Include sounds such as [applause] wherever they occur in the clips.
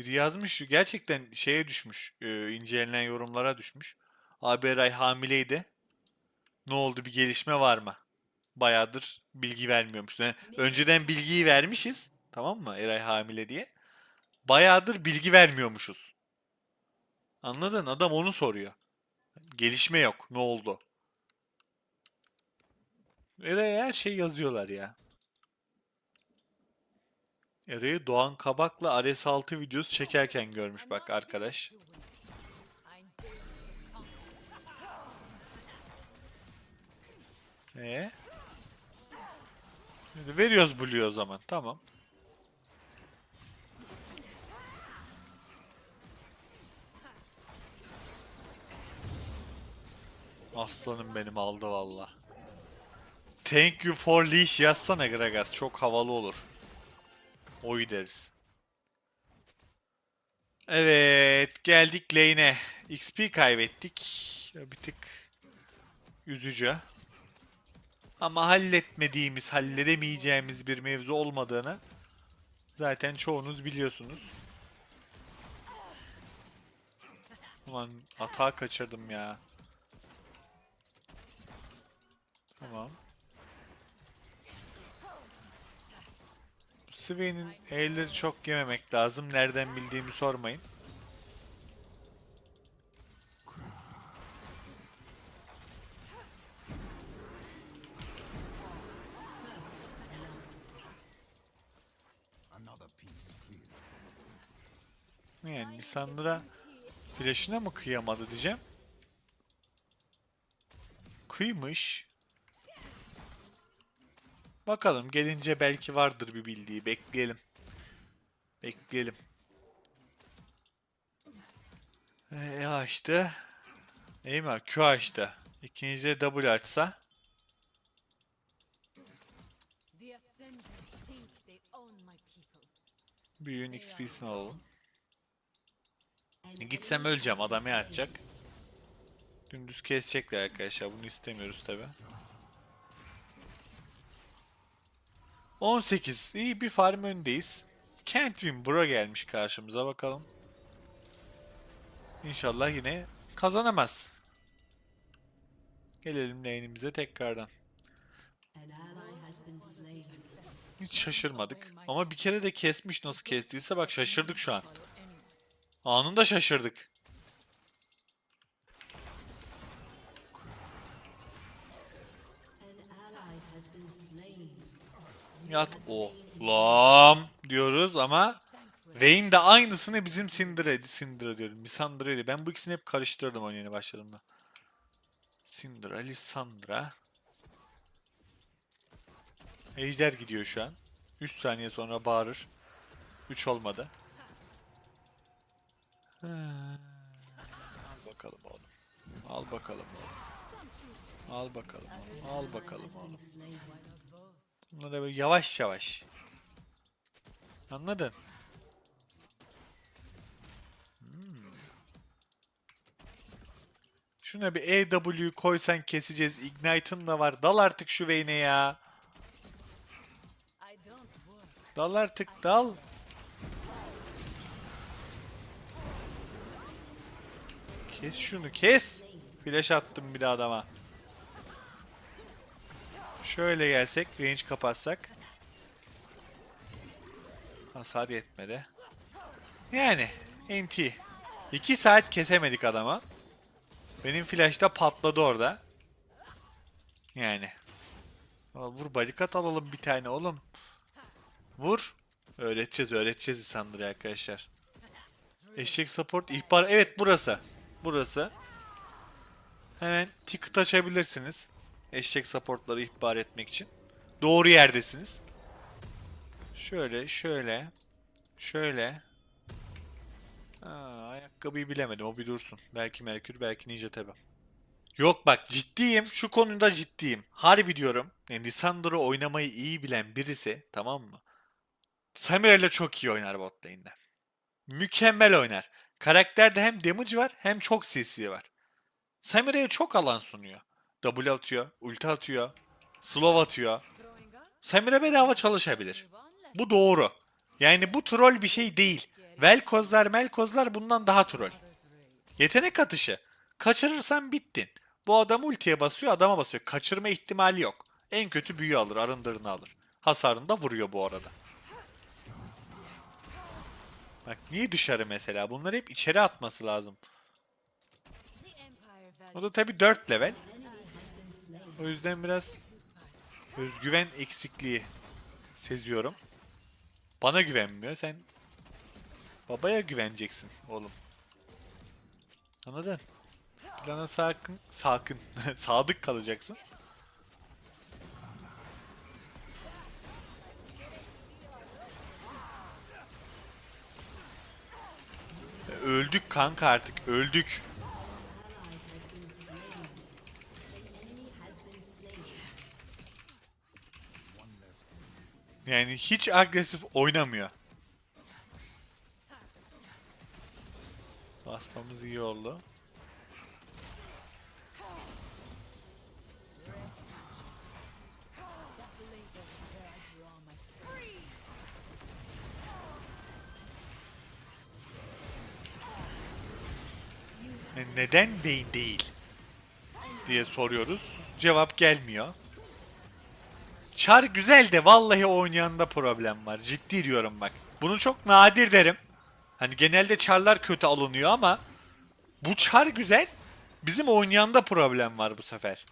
Biri yazmış gerçekten şeye düşmüş. E, incelenen yorumlara düşmüş. Abi Eray hamileydi. Ne oldu bir gelişme var mı? Bayağıdır bilgi vermiyormuş. Yani önceden bilgiyi vermişiz. Tamam mı? Eray hamile diye. Bayağıdır bilgi vermiyormuşuz. Anladın? Adam onu soruyor. Gelişme yok. Ne oldu? Eray'a her şey yazıyorlar ya. Eray'ı Doğan Kabak'la Ares 6 videosu çekerken görmüş bak arkadaş. Ee? Şimdi veriyoruz Blue'yu o zaman. Tamam. Aslanım benim aldı valla. Thank you for leash yazsana Gragas. Çok havalı olur. Oy deriz. Evet. Geldik lane'e. XP kaybettik. Bir tık üzücü. Ama halletmediğimiz, halledemeyeceğimiz bir mevzu olmadığını zaten çoğunuz biliyorsunuz. Ulan atağı kaçırdım ya. Tamam. Swain'in E'leri çok yememek lazım. Nereden bildiğimi sormayın. Yani Lisandra flash'ına mı kıyamadı diyeceğim. Kıymış. Bakalım gelince belki vardır bir bildiği. Bekleyelim. Bekleyelim. E açtı. İyi mi? Q açtı. İkinci W açsa. Büyüğün XP'sini alalım. Gitsem öleceğim. Adam atacak. Dümdüz kesecekler arkadaşlar. Bunu istemiyoruz tabi. 18. İyi bir farm öndeyiz. Kentwin Bro gelmiş karşımıza bakalım. İnşallah yine kazanamaz. Gelelim lane'imize tekrardan. Hiç şaşırmadık. Ama bir kere de kesmiş nasıl kestiyse bak şaşırdık şu an. Anında şaşırdık. Yat oğlum diyoruz ama Vayne de aynısını bizim Syndra, Syndra diyorum. Lissandra ile. Ben bu ikisini hep karıştırdım oynayana başladığımda. Syndra, Lissandra. Ejder gidiyor şu an. 3 saniye sonra bağırır. 3 olmadı. Ha. Al bakalım oğlum. Al bakalım oğlum. Al bakalım oğlum. Al bakalım oğlum. Bunlara böyle yavaş yavaş. Anladın? Hmm. Şuna bir EW koysan keseceğiz. Ignite'ın da var. Dal artık şu Vayne'e ya. Dal artık dal. Kes şunu kes. Flash attım bir de adama. Şöyle gelsek range kapatsak. Hasar yetmedi. Yani NT. 2 saat kesemedik adama. Benim flash da patladı orada. Yani. Vur barikat alalım bir tane oğlum. Vur. Öğreteceğiz öğreteceğiz Lissandra'ya arkadaşlar. Eşek support ihbar. Evet burası. Burası. Hemen ticket açabilirsiniz. Eşek supportları ihbar etmek için. Doğru yerdesiniz. Şöyle şöyle. Şöyle. Aa, ayakkabıyı bilemedim o bir dursun. Belki Merkür belki Ninja tabi. Yok bak ciddiyim. Şu konuda ciddiyim. Harbi diyorum. Yani Lisandro oynamayı iyi bilen birisi tamam mı? Samira çok iyi oynar bot lane'de. Mükemmel oynar. Karakterde hem damage var hem çok CC var. Samira'ya çok alan sunuyor. W atıyor, ulti atıyor, slow atıyor. Samira bedava çalışabilir. Bu doğru. Yani bu troll bir şey değil. Velkozlar melkozlar bundan daha troll. Yetenek atışı. Kaçırırsan bittin. Bu adam ultiye basıyor adama basıyor. Kaçırma ihtimali yok. En kötü büyü alır arındırını alır. Hasarını da vuruyor bu arada. Bak niye dışarı mesela? Bunları hep içeri atması lazım. O da tabi 4 level. O yüzden biraz özgüven eksikliği seziyorum. Bana güvenmiyor. Sen babaya güveneceksin oğlum. Anladın? Plana sakın, sakın, [laughs] sadık kalacaksın. Öldük kanka artık, öldük. Yani hiç agresif oynamıyor. Basmamız iyi oldu. Neden beyin değil? diye soruyoruz. Cevap gelmiyor. Çar güzel de vallahi oynayanda problem var. Ciddi diyorum bak. Bunu çok nadir derim. Hani genelde çarlar kötü alınıyor ama bu çar güzel. Bizim oynayanda problem var bu sefer.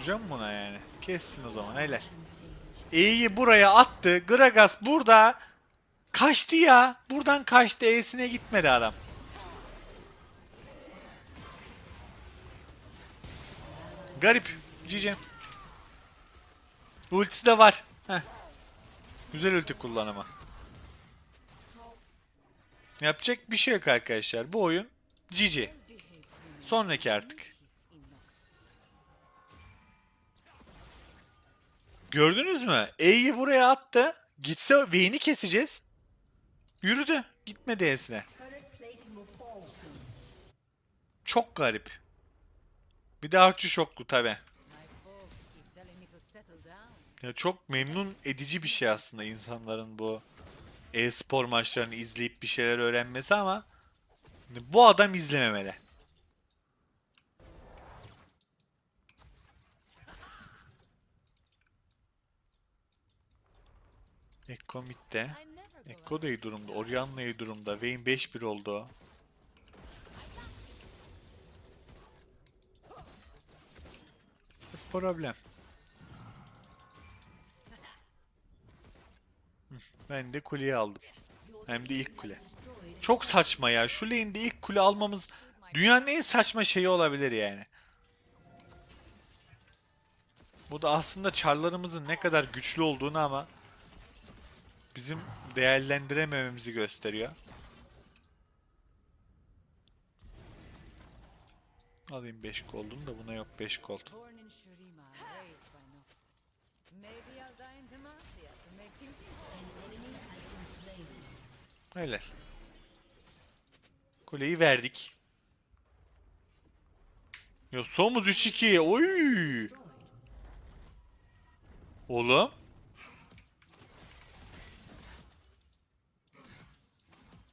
Vuracağım buna yani. Kessin o zaman helal. E'yi buraya attı. Gragas burada. Kaçtı ya. Buradan kaçtı. E'sine gitmedi adam. Garip. Cice. Ultisi de var. Heh. Güzel ulti kullanımı. Yapacak bir şey yok arkadaşlar. Bu oyun Cici. Sonraki artık. Gördünüz mü? E'yi buraya attı. Gitse Vayne'i keseceğiz. Yürüdü. Gitmedi E'sine. Çok garip. Bir de artçı şoklu tabi. Ya çok memnun edici bir şey aslında insanların bu e-spor maçlarını izleyip bir şeyler öğrenmesi ama bu adam izlememeli. Ekko midde. Da iyi durumda. Orianna iyi durumda. Vayne 5-1 oldu. Problem. Ben de kuleyi aldım. Hem de ilk kule. Çok saçma ya. Şu lane'de ilk kule almamız dünyanın en saçma şeyi olabilir yani. Bu da aslında çarlarımızın ne kadar güçlü olduğunu ama bizim değerlendiremememizi gösteriyor. Alayım 5 gold'um da buna yok 5 gold. Öyle. Kuleyi verdik. Ya somuz 3-2. Oy. Oğlum.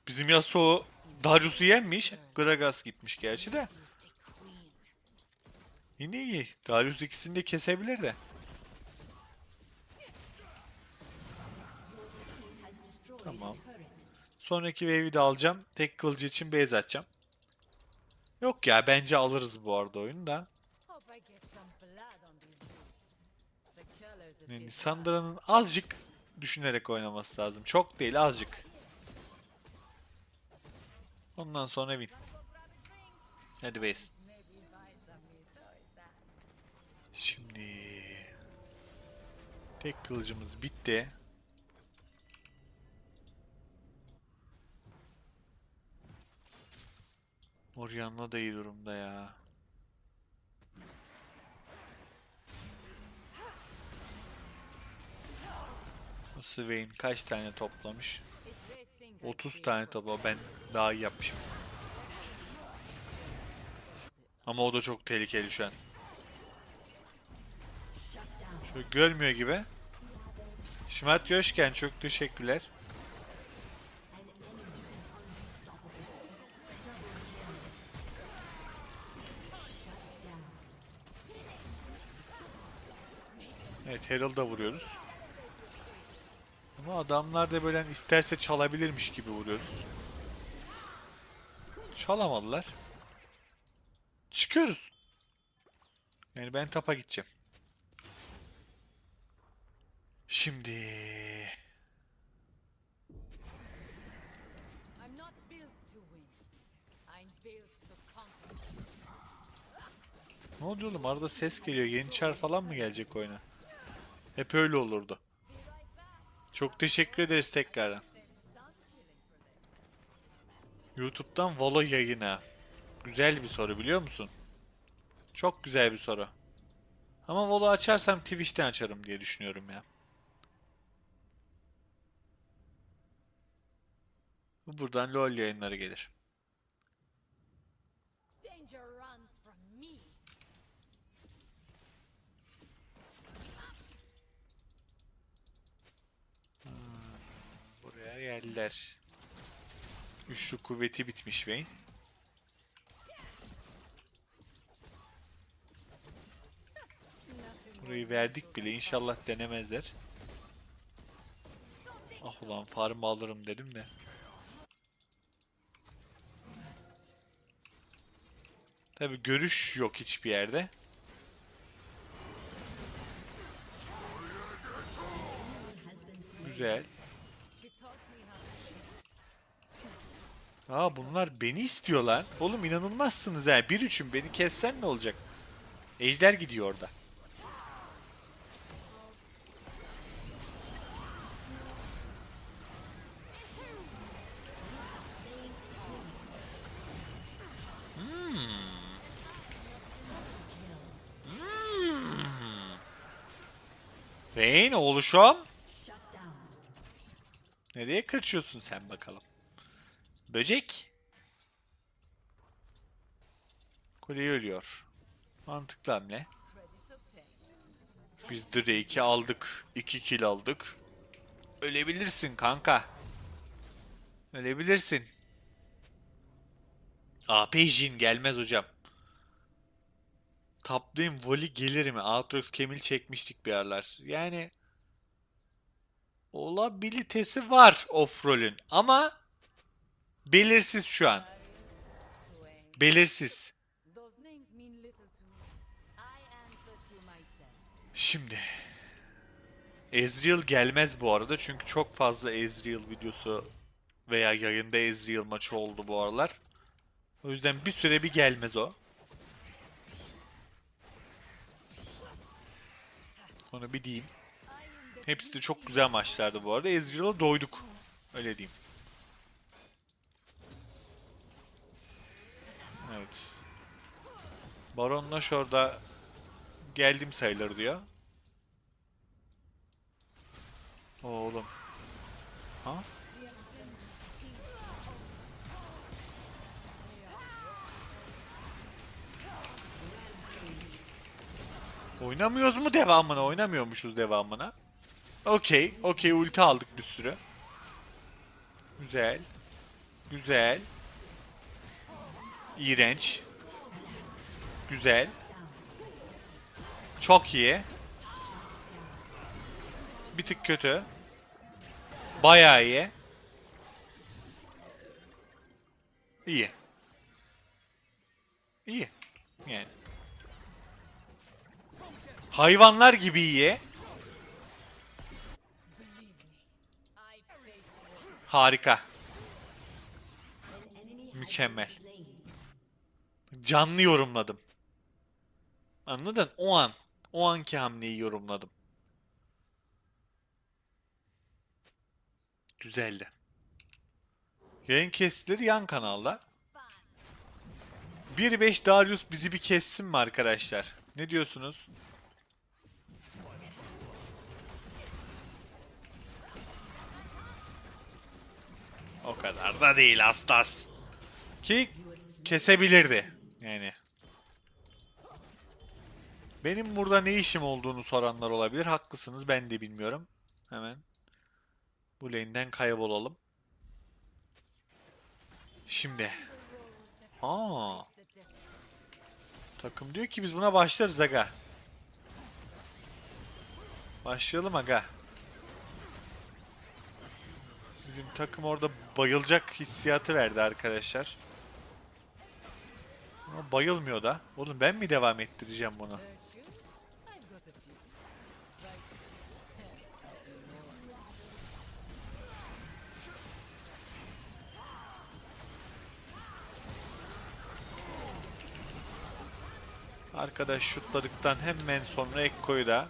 Bizim Yasuo Darius'u yenmiş. Gragas gitmiş gerçi de. Yine iyi. Darius ikisini de kesebilir de. Tamam. Sonraki wave'i de alacağım. Tek kılıcı için base atacağım. Yok ya bence alırız bu arada oyunu da. Yani Sandra'nın azıcık düşünerek oynaması lazım. Çok değil azıcık. Ondan sonra win. Hadi base. Şimdi tek kılıcımız bitti. Orianna da iyi durumda ya. Bu Swain kaç tane toplamış? If they think I 30 care tane topla. Ben daha iyi yapmışım. Ama o da çok tehlikeli şu an. Şu görmüyor gibi. Şimat Yoşken çok teşekkürler. Evet Herald'a vuruyoruz. Ama adamlar da böyle hani isterse çalabilirmiş gibi vuruyoruz. Çalamadılar. Çıkıyoruz. Yani ben tapa gideceğim. Şimdi ne oluyor oğlum? Arada ses geliyor. Yeniçer falan mı gelecek oyuna? Hep öyle olurdu. Çok teşekkür ederiz tekrardan. YouTube'dan Valo yayına. Güzel bir soru biliyor musun? Çok güzel bir soru. Ama Valo açarsam Twitch'ten açarım diye düşünüyorum ya. Buradan LoL yayınları gelir. Me. Buraya geldiler. Üçlü kuvveti bitmiş Vayne. Burayı verdik bile inşallah denemezler. Ah ulan farm alırım dedim de. Tabi görüş yok hiçbir yerde. Güzel. Aa bunlar beni istiyorlar. Oğlum inanılmazsınız ha. Bir üçün beni kessen ne olacak? Ejder gidiyor orada. Hmm. Hmm. Vayne oğluşum. Nereye kaçıyorsun sen bakalım? Böcek. Kuleyi ölüyor. Mantıklı hamle. Biz Drake'i aldık. 2 kill aldık. Ölebilirsin kanka. Ölebilirsin. AP Jin gelmez hocam. Taplayayım Voli gelir mi? Aatrox Kemil çekmiştik bir aralar. Yani olabilitesi var off-roll'ün ama belirsiz şu an. Belirsiz. Şimdi Ezreal gelmez bu arada çünkü çok fazla Ezreal videosu veya yayında Ezreal maçı oldu bu aralar. O yüzden bir süre bir gelmez o. Onu bir diyeyim. Hepsi de çok güzel maçlardı bu arada. Ezreal'a doyduk. Öyle diyeyim. Evet. Baron Nash orada geldim sayılır diyor. Oğlum. Ha? Oynamıyoruz mu devamına? Oynamıyormuşuz devamına. Okey. Okey ulti aldık bir sürü. Güzel. Güzel. İğrenç. Güzel. Çok iyi. Bir tık kötü. Bayağı iyi. İyi. İyi. Yani. Hayvanlar gibi iyi. Harika. Mükemmel. Canlı yorumladım. Anladın? O an. O anki hamleyi yorumladım. Güzeldi. Yayın kestileri yan kanalda. 1.5 Darius bizi bir kessin mi arkadaşlar? Ne diyorsunuz? O kadar da değil Astas. Ki kesebilirdi. Yani. Benim burada ne işim olduğunu soranlar olabilir. Haklısınız ben de bilmiyorum. Hemen bu lane'den kaybolalım. Şimdi. Aa. Takım diyor ki biz buna başlarız aga. Başlayalım aga. Bizim takım orada bayılacak hissiyatı verdi arkadaşlar. Ama bayılmıyor da. Oğlum ben mi devam ettireceğim bunu? Arkadaş şutladıktan hemen sonra Ekko'yu da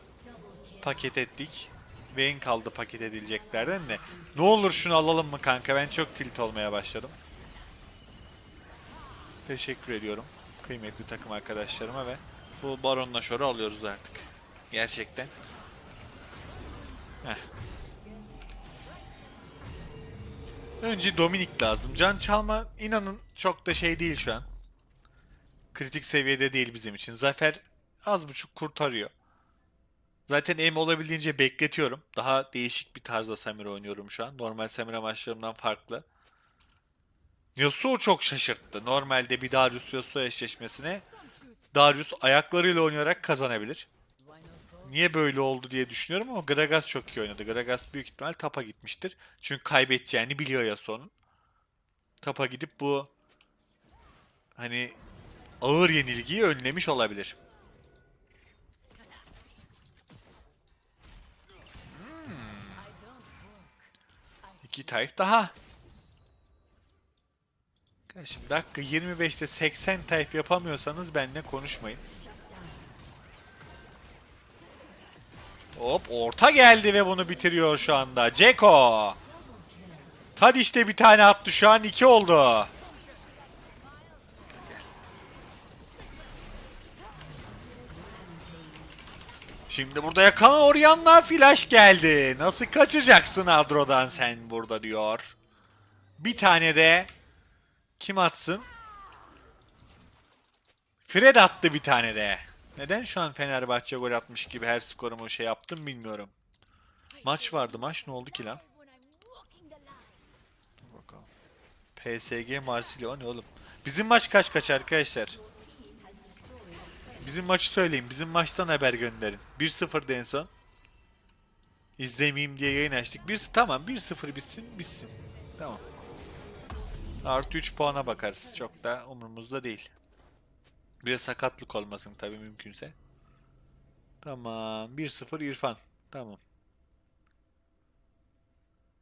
paket ettik. Vayne kaldı paket edileceklerden de. Ne olur şunu alalım mı kanka? Ben çok tilt olmaya başladım. Teşekkür ediyorum kıymetli takım arkadaşlarıma ve bu Baron'la şoru alıyoruz artık. Gerçekten. Heh. Önce Dominik lazım. Can çalma inanın çok da şey değil şu an kritik seviyede değil bizim için. Zafer az buçuk kurtarıyor. Zaten aim olabildiğince bekletiyorum. Daha değişik bir tarzda Samira oynuyorum şu an. Normal Samira maçlarımdan farklı. Yasuo çok şaşırttı. Normalde bir Darius Yasuo eşleşmesine Darius ayaklarıyla oynayarak kazanabilir. Niye böyle oldu diye düşünüyorum ama Gragas çok iyi oynadı. Gragas büyük ihtimal tapa gitmiştir. Çünkü kaybedeceğini biliyor Yasuo'nun. Tapa gidip bu hani ağır yenilgiyi önlemiş olabilir. Hmm. İki type daha. Şimdi dakika 25'te 80 type yapamıyorsanız benimle konuşmayın. Hop orta geldi ve bunu bitiriyor şu anda. Ceko. Tadiş'te bir tane attı şu an 2 oldu. Şimdi burada yakalan Orion'la flash geldi. Nasıl kaçacaksın Adro'dan sen burada diyor. Bir tane de kim atsın? Fred attı bir tane de. Neden şu an Fenerbahçe gol atmış gibi her skorumu şey yaptım bilmiyorum. Maç vardı. Maç ne oldu ki lan? PSG Marsilya ne oğlum? Bizim maç kaç kaç arkadaşlar? Bizim maçı söyleyin. Bizim maçtan haber gönderin. 1-0'da en son. İzlemeyeyim diye yayın açtık. 1 tamam 1-0 bitsin bitsin. Tamam. Artı 3 puana bakarız. Çok da umurumuzda değil. Bir de sakatlık olmasın tabii mümkünse. Tamam. 1-0 İrfan. Tamam.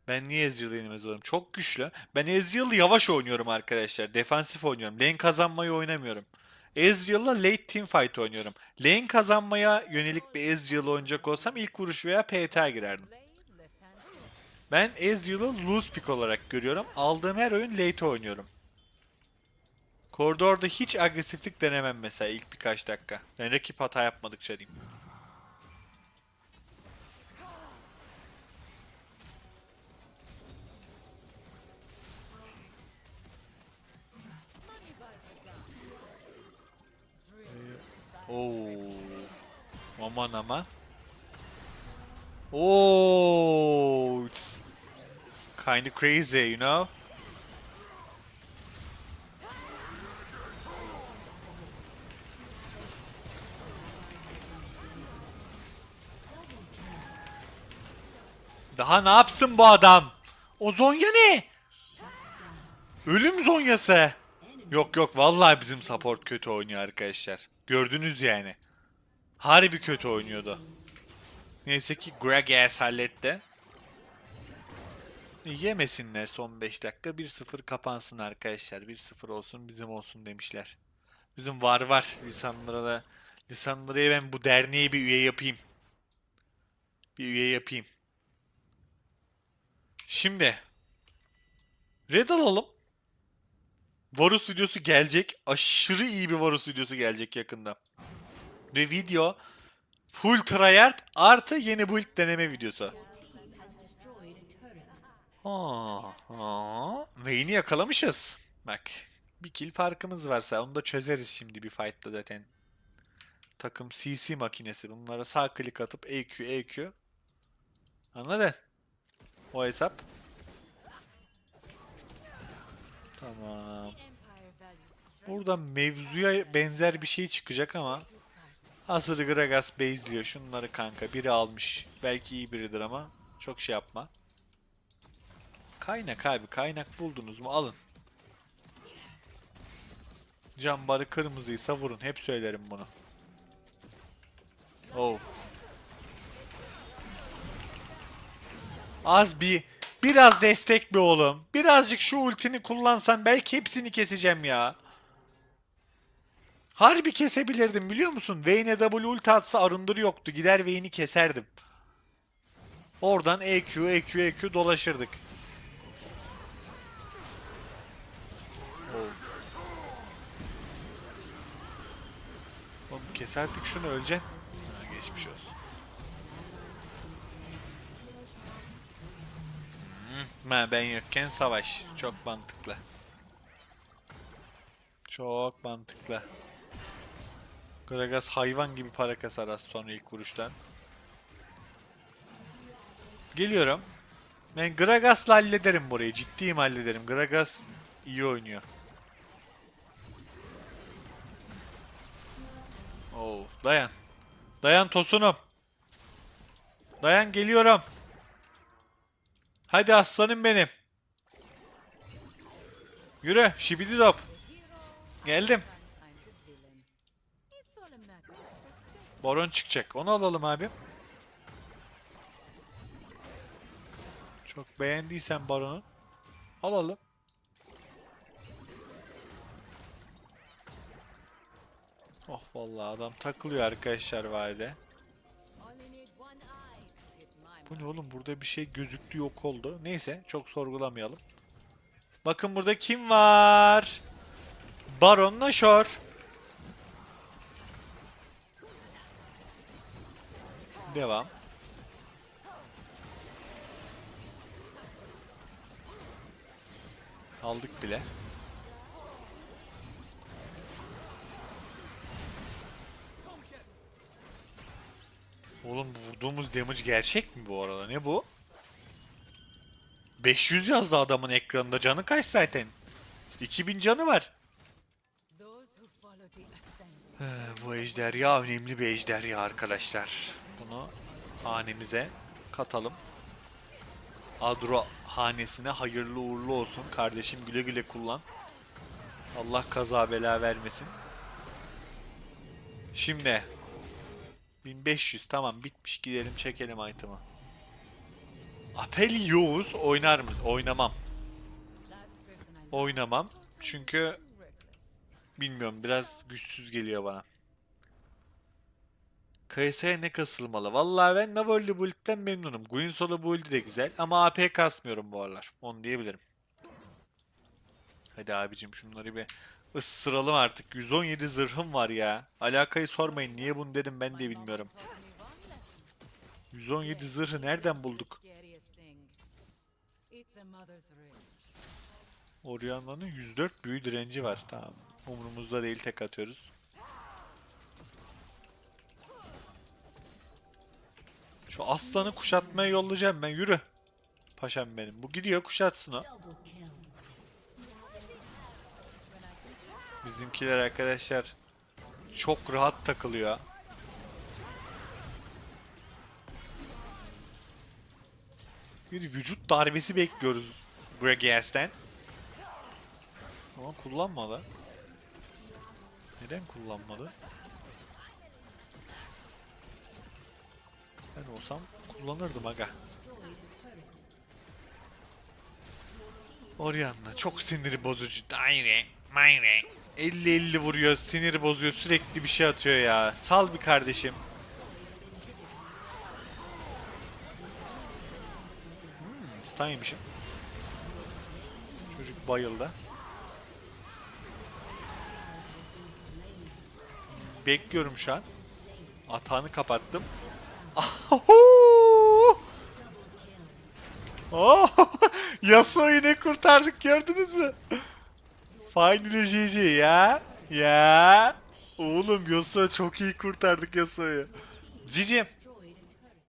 Ben niye Ezreal'ı yenilmez oluyorum? Çok güçlü. Ben Ezreal'ı yavaş oynuyorum arkadaşlar. Defansif oynuyorum. Lane kazanmayı oynamıyorum. Ezreal'la late team fight oynuyorum. Lane kazanmaya yönelik bir Ezreal oynayacak olsam ilk vuruş veya PTA girerdim. Ben Ezreal'ı loose pick olarak görüyorum. Aldığım her oyun late oynuyorum. Koridorda hiç agresiflik denemem mesela ilk birkaç dakika. Yani rakip hata yapmadıkça diyeyim. Oo. Aman aman. Oh, it's kind of crazy, you know? Daha ne yapsın bu adam? O Zonya ne? Ölüm Zonyası. Yok yok vallahi bizim support kötü oynuyor arkadaşlar. Gördünüz yani. Harbi kötü oynuyordu. Neyse ki Gragas halletti. Yemesinler son 5 dakika. 1-0 kapansın arkadaşlar. 1-0 olsun bizim olsun demişler. Bizim var var. Lisanlara da Lisanlara'ya ben bu derneğe bir üye yapayım. Bir üye yapayım. Şimdi Red alalım. Varus videosu gelecek. Aşırı iyi bir Varus videosu gelecek yakında. Ve video full tryhard artı yeni build deneme videosu. Aa, aa. Vayne'i yakalamışız. Bak. Bir kill farkımız varsa onu da çözeriz şimdi bir fight'ta zaten. Takım CC makinesi. Bunlara sağ klik atıp EQ EQ. Anladın? O hesap. Tamam. Burada mevzuya benzer bir şey çıkacak ama Hazır Gragas base'liyor. Şunları kanka. Biri almış. Belki iyi biridir ama çok şey yapma. Kaynak abi. Kaynak buldunuz mu? Alın. Cambarı kırmızıysa vurun. Hep söylerim bunu. Oh. Az bir biraz destek be oğlum. Birazcık şu ultini kullansan belki hepsini keseceğim ya. Harbi kesebilirdim biliyor musun? Vayne'e W ulti atsa arındırı yoktu. Gider Vayne'i keserdim. Oradan EQ, EQ, EQ dolaşırdık. Oğlum keserdik şunu öleceksin. Geçmiş olsun. Ha, ben yokken savaş. Çok mantıklı. Çok mantıklı. Gragas hayvan gibi para kasar az sonra ilk vuruştan. Geliyorum. Ben Gragas'la hallederim burayı. Ciddiyim hallederim. Gragas iyi oynuyor. Oo, dayan. Dayan Tosunum. Dayan geliyorum. Hadi aslanım benim. Yürü şibidi Geldim. I'm the villain. It's all a matter of perspective. Baron çıkacak. Onu alalım abi. Çok beğendiysen Baron'u alalım. Oh vallahi adam takılıyor arkadaşlar valide. Bu ne oğlum burada bir şey gözüktü yok oldu. Neyse çok sorgulamayalım. Bakın burada kim var? Baron Nashor. Devam. Aldık bile. Oğlum vurduğumuz damage gerçek mi bu arada? Ne bu? 500 yazdı adamın ekranında. Canı kaç zaten? 2000 canı var. Ee, bu ejderha önemli bir ejderha arkadaşlar. Bunu hanemize katalım. Adro hanesine hayırlı uğurlu olsun. Kardeşim güle güle kullan. Allah kaza bela vermesin. Şimdi 1500 tamam bitmiş gidelim çekelim item'ı. Apelios oynar mı? Oynamam. Oynamam. Çünkü. Bilmiyorum biraz güçsüz geliyor bana. KS'ye ne kasılmalı? Vallahi ben Navolli build'den memnunum. Guinsolo build'i de güzel ama AP kasmıyorum bu aralar. Onu diyebilirim. Hadi abicim şunları bir ıssıralım artık. 117 zırhım var ya. Alakayı sormayın. Niye bunu dedim ben de bilmiyorum. Taught me one lesson. 117 zırhı nereden bulduk? Orianna'nın 104 büyü direnci var. Tamam. Umurumuzda değil tek atıyoruz. Şu aslanı kuşatmaya yollayacağım ben. Yürü. Paşam benim. Bu gidiyor kuşatsın o. Bizimkiler arkadaşlar çok rahat takılıyor. Bir vücut darbesi bekliyoruz Gragas'ten. Ama kullanmadı. Neden kullanmadı? Ben olsam kullanırdım aga. Orianna çok sinir bozucu. Daire, mayre. 50-50 vuruyor, sinir bozuyor, sürekli bir şey atıyor ya. Sal bir kardeşim. Hmm, stun yemişim. Çocuk bayıldı. Bekliyorum şu an. Atağını kapattım. Oh! Yasuo'yu ne kurtardık gördünüz mü? Finally GG ya. Ya. Oğlum Yasuo çok iyi kurtardık Yasuo'yu. Cicim